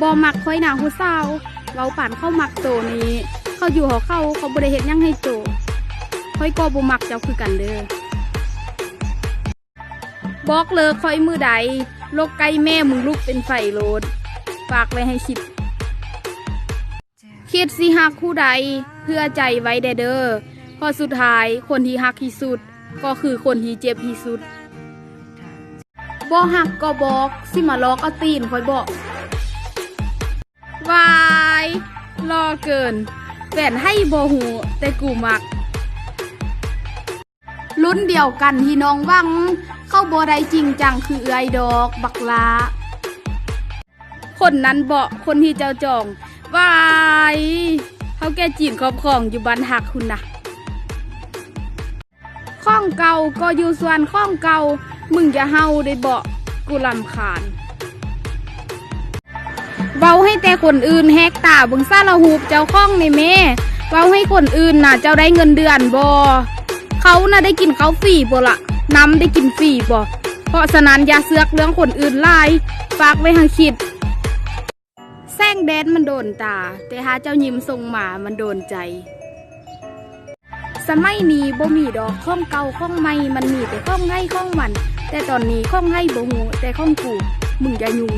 บ่มักค่อยหนาผู้าเว้าป่านเข้ามักโตนี้ เขาอยู่หอเข้าเขาบ่ได้เฮ็ดหยังให้โตค่อยก็บ่มักเจ้าคือกันเด้อบอกเลิกค่อยมือใดโลกไก่แม่มึงลุกเป็นไฟโลดฝากไว้ให้คิดคิดสิฮักผู้ใดเพื่อใจไว้แด่เด้อพอสุดท้ายคนที่ฮักที่สุด ก็คือคนที่เจ็บที่สุดบ่ฮักก็บอกสิมาลอกเอาตีนคอยบอก วายรอเกินแฟนให้โบหูแต่กูมักลุ้นเดียวกันที่น้องหวังเข้าโบได้จริงจังคือเอือยดอกบักลาคนนั้นเบาะคนที่เจ้าจองวายเขาแก่จีนครอบครองอยู่บ้านหักคุณนะข้องเก่าก็อยู่ส่วนข้องเก่ามึงอย่าเฮาได้เบาะกูลำคาญ เว้าให้แต่คนอื่นแหกตาเบึงซ่าละหูบเจ้าข้องในแม่เว้าให้คนอื่นน่ะเจ้าได้เงินเดือนบ่เขาน่ะได้กินเขาฟรีบ่ละน้ำได้กินฟรีบ่เพราะฉะนั้นอย่าเสือกเรื่องคนอื่นหลายฝากไว้ให้คิดแซงแดนมันโดนตา แต่หาเจ้ายิ้มทรงหมามันโดนใจ สมัยนี้บ่มีดอกข้องเก่าข้องใหม่มันมีแต่ข้องให้ข้องมัน แต่ตอนนี้ข้องให้บ่หูแต่ข้องกูมึงอย่ายุ่ง